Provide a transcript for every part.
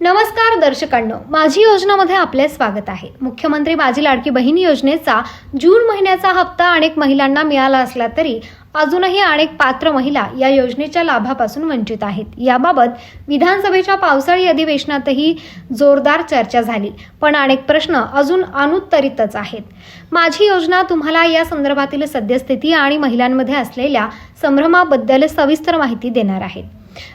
नमस्कार दर्शकांनो माझी योजनामध्ये आपले स्वागत आहे. मुख्यमंत्री माझी लाडकी बहीण योजनेचा जून महिन्याचा हप्ता अनेक महिलांना मिळाला असला तरी अजूनही अनेक पात्र महिला या योजनेच्या लाभापासून वंचित आहेत. याबाबत विधानसभेच्या पावसाळी अधिवेशनातही जोरदार चर्चा झाली पण अनेक प्रश्न अजून अनुत्तरितच आहेत. माझी योजना तुम्हाला या संदर्भातील सद्यस्थिती आणि महिलांमध्ये असलेल्या संभ्रमाबद्दल सविस्तर माहिती देणार आहेत.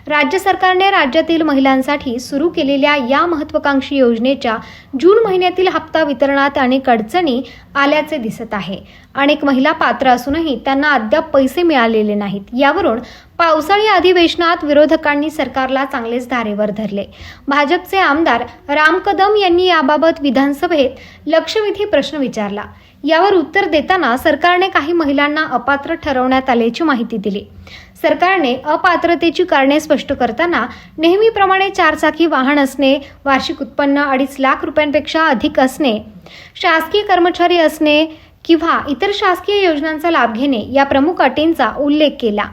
राज्य सरकारने राज्यातील महिलांसाठी सुरू केलेल्या या महत्वाकांक्षी योजनेच्या जून महिन्यातील हप्ता वितरणात अनेक अडचणी आल्याचे दिसत आहे. अनेक महिला पात्र असूनही त्यांना अद्याप पैसे मिळालेले नाहीत. यावरून पावसाळी अधिवेशनात विरोधकांनी सरकारला चांगलेच धारेवर धरले. भाजपचे आमदार राम कदम यांनी याबाबत विधानसभेत लक्षवेधी प्रश्न विचारला. यावर उत्तर देताना सरकारने काही महिलांना अपात्र ठरवण्यात आल्याची माहिती दिली. सरकारने अपात्रतेची कारणे स्पष्ट करताना नेहमीप्रमाणे चारचाकी वाहन असणे वार्षिक उत्पन्न अडीच लाख रुपयांपेक्षा अधिक असणे शासकीय कर्मचारी असणे किंवा इतर शासकीय योजनांचा लाभ घेणे या प्रमुख अटींचा उल्लेख केला.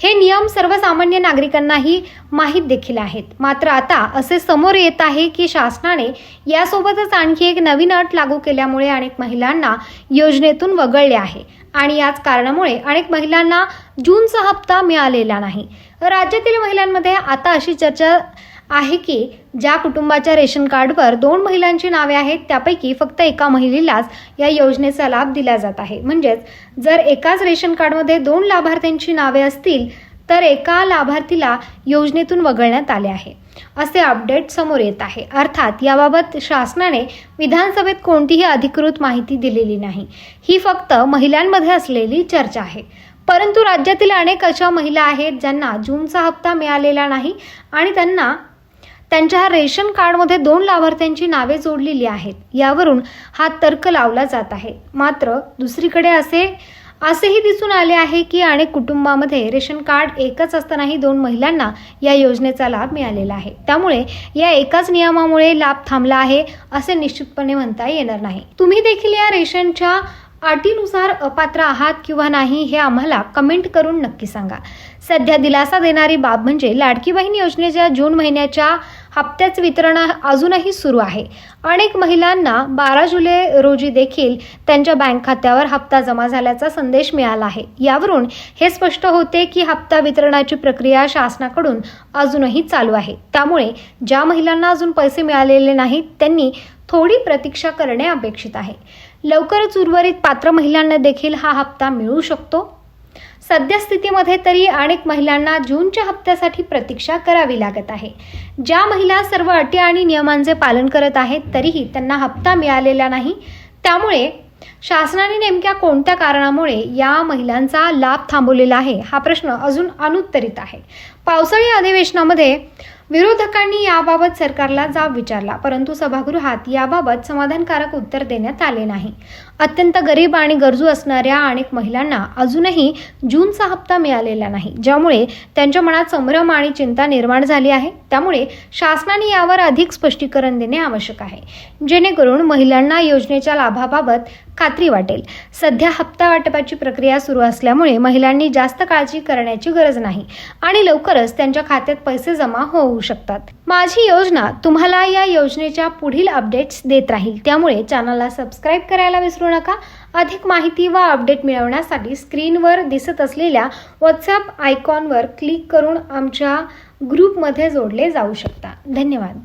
हे नियम सर्वसामान्य नागरिकांनाही माहीत देखील आहेत. मात्र आता असे समोर येत आहे की शासनाने यासोबतच आणखी एक नवीन अट लागू केल्यामुळे अनेक महिलांना योजनेतून वगळले आहे आणि याच कारणामुळे अनेक महिलांना जूनचा हप्ता मिळालेला नाही. राज्यातील महिलांमध्ये आता अशी चर्चा आहे की ज्या कुटुंबाच्या रेशन कार्डवर दोन महिलांची नावे आहेत त्यापैकी फक्त एका महिलेलाच या योजनेचा लाभ दिला जात आहे. म्हणजेच जर एकाच रेशन कार्डमध्ये दोन लाभार्थ्यांची नावे असतील तर एका लाभार्थीला योजनेतून वगळण्यात आले आहे. असे अपडेट समोर येत आहे. अर्थात याबाबत शासनाने विधानसभेत कोणतीही अधिकृत माहिती दिलेली नाही. ही फक्त महिलांमध्ये असलेली चर्चा आहे. परंतु राज्यातील अनेक अशा महिला आहेत ज्यांना जूनचा हप्ता मिळालेला नाही आणि त्यांना त्यांच्या रेशन कार्डमध्ये दोन लाभार्थ्यांची नावे जोडलेली आहेत. यावरून हा तर्क लावला जात आहे. मात्र दुसरीकडे असे असेही दिसून आले आहे की अनेक कुटुंबामध्ये रेशन कार्ड एकच असतानाही दोन महिलांना या योजनेचा लाभ मिळालेला आहे. त्यामुळे या एकाच नियमामुळे लाभ थांबला आहे असे निश्चितपणे म्हणता येणार नाही. तुम्ही देखील या रेशनच्या अटीनुसार अपात्र आहात किंवा नाही हे आम्हाला कमेंट करून नक्की सांगा. सध्या दिलासा देणारी बाब म्हणजे लाडकी बहीण योजनेच्या जून महिन्याच्या हप्त्याचं वितरण अजूनही सुरू आहे. अनेक महिलांना बारा जुलै रोजी देखील त्यांच्या बँक खात्यावर हप्ता जमा झाल्याचा संदेश मिळाला आहे. यावरून हे स्पष्ट होते की हप्ता वितरणाची प्रक्रिया शासनाकडून अजूनही चालू आहे. त्यामुळे ज्या महिलांना अजून पैसे मिळालेले नाहीत त्यांनी थोडी प्रतीक्षा करणे अपेक्षित आहे. लवकरच उर्वरित पात्र महिलांना देखील हा हप्ता मिळू शकतो. सद्यस्थितीमध्ये तरी अनेक महिलांना जूनच्या हप्त्यासाठी प्रतीक्षा करावी लागत आहे. ज्या महिला सर्व अटी आणि नियमांचे पालन करत आहेत तरीही त्यांना हप्ता मिळालेला नाही. त्यामुळे शासनाने नेमक्या कोणत्या कारणामुळे या महिलांचा लाभ थांबवलेला आहे हा प्रश्न अजून अनुत्तरित आहे. पावसाळी अधिवेशनामध्ये विरोधकांनी याबाबत सरकारला जाब विचारला परंतु सभागृहात याबाबत समाधानकारक उत्तर देण्यात आले नाही. अत्यंत गरीब आणि गरजू असणाऱ्या अनेक महिलांना अजूनही जूनचा हप्ता मिळालेला नाही ज्यामुळे त्यांच्या मनात संभ्रम आणि चिंता निर्माण झाली आहे. त्यामुळे शासनाने यावर अधिक स्पष्टीकरण देणे आवश्यक आहे. जेणेकरून महिलांना योजनेच्या लाभाबाबत खात्री वाटेल. सध्या हप्ता वाटपाची प्रक्रिया सुरू असल्यामुळे महिलांनी जास्त काळजी करण्याची गरज नाही आणि लवकरच त्यांच्या खात्यात पैसे जमा होऊ शकतात. माझी योजना तुम्हाला या योजनेच्या पुढील अपडेट्स देत राहील. त्यामुळे चॅनलला सबस्क्राईब करायला विसरू नका. अधिक माहिती व अपडेट मिळवण्यासाठी स्क्रीनवर दिसत असलेल्या व्हॉट्सअप आयकॉनवर क्लिक करून आमच्या ग्रुपमध्ये जोडले जाऊ शकता. धन्यवाद.